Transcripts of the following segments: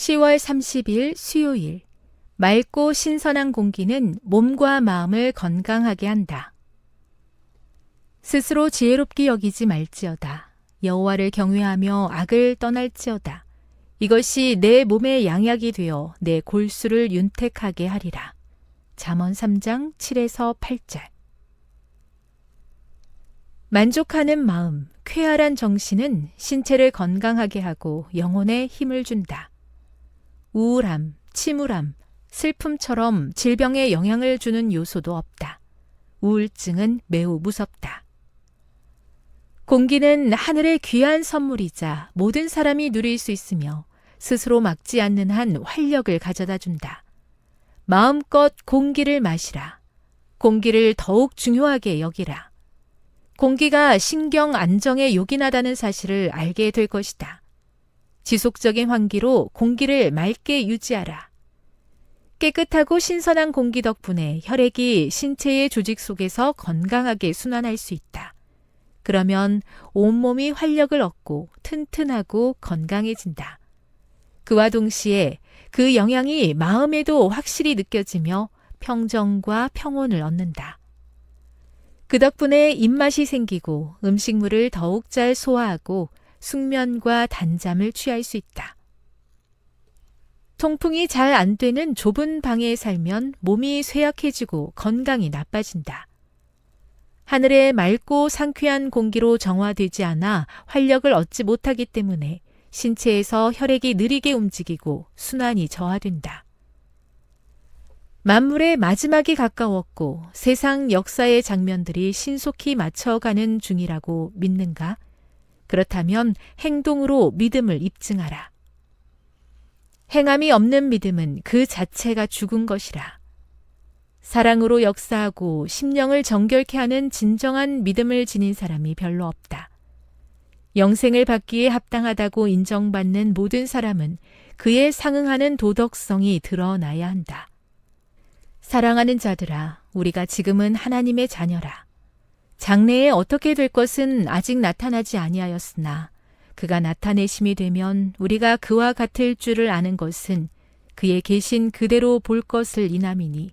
10월 30일 수요일. 맑고 신선한 공기는 몸과 마음을 건강하게 한다. 스스로 지혜롭게 여기지 말지어다. 여호와를 경외하며 악을 떠날지어다. 이것이 내 몸의 양약이 되어 내 골수를 윤택하게 하리라. 잠언 3장 7에서 8절. 만족하는 마음, 쾌활한 정신은 신체를 건강하게 하고 영혼에 힘을 준다. 우울함, 침울함, 슬픔처럼 질병에 영향을 주는 요소도 없다. 우울증은 매우 무섭다. 공기는 하늘의 귀한 선물이자 모든 사람이 누릴 수 있으며 스스로 막지 않는 한 활력을 가져다 준다. 마음껏 공기를 마시라. 공기를 더욱 중요하게 여기라. 공기가 신경 안정에 요긴하다는 사실을 알게 될 것이다. 지속적인 환기로 공기를 맑게 유지하라. 깨끗하고 신선한 공기 덕분에 혈액이 신체의 조직 속에서 건강하게 순환할 수 있다. 그러면 온몸이 활력을 얻고 튼튼하고 건강해진다. 그와 동시에 그 영향이 마음에도 확실히 느껴지며 평정과 평온을 얻는다. 그 덕분에 입맛이 생기고 음식물을 더욱 잘 소화하고 숙면과 단잠을 취할 수 있다. 통풍이 잘 안 되는 좁은 방에 살면 몸이 쇠약해지고 건강이 나빠진다. 하늘의 맑고 상쾌한 공기로 정화되지 않아 활력을 얻지 못하기 때문에 신체에서 혈액이 느리게 움직이고 순환이 저하된다. 만물의 마지막이 가까웠고 세상 역사의 장면들이 신속히 맞춰가는 중이라고 믿는가? 그렇다면 행동으로 믿음을 입증하라. 행함이 없는 믿음은 그 자체가 죽은 것이라. 사랑으로 역사하고 심령을 정결케 하는 진정한 믿음을 지닌 사람이 별로 없다. 영생을 받기에 합당하다고 인정받는 모든 사람은 그에 상응하는 도덕성이 드러나야 한다. 사랑하는 자들아, 우리가 지금은 하나님의 자녀라. 장래에 어떻게 될 것은 아직 나타나지 아니하였으나 그가 나타내심이 되면 우리가 그와 같을 줄을 아는 것은 그의 계신 그대로 볼 것을 이남이니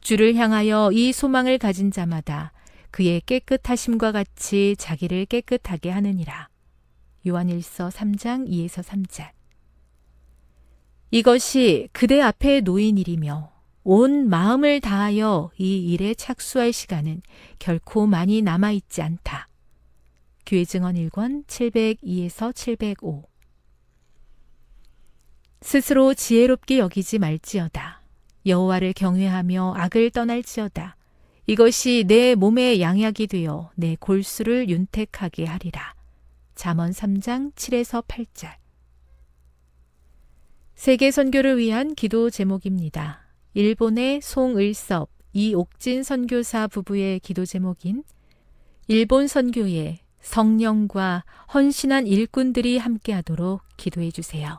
주를 향하여 이 소망을 가진 자마다 그의 깨끗하심과 같이 자기를 깨끗하게 하느니라. 요한일서 3장 2에서 3절. 이것이 그대 앞에 놓인 일이며 온 마음을 다하여 이 일에 착수할 시간은 결코 많이 남아있지 않다. 교회 증언 1권 702에서 705 스스로 지혜롭게 여기지 말지어다. 여호와를 경외하며 악을 떠날지어다. 이것이 내 몸의 양약이 되어 내 골수를 윤택하게 하리라. 잠언 3장 7에서 8절 세계 선교를 위한 기도 제목입니다. 일본의 송을섭, 이옥진 선교사 부부의 기도 제목인 일본 선교에 성령과 헌신한 일꾼들이 함께하도록 기도해 주세요.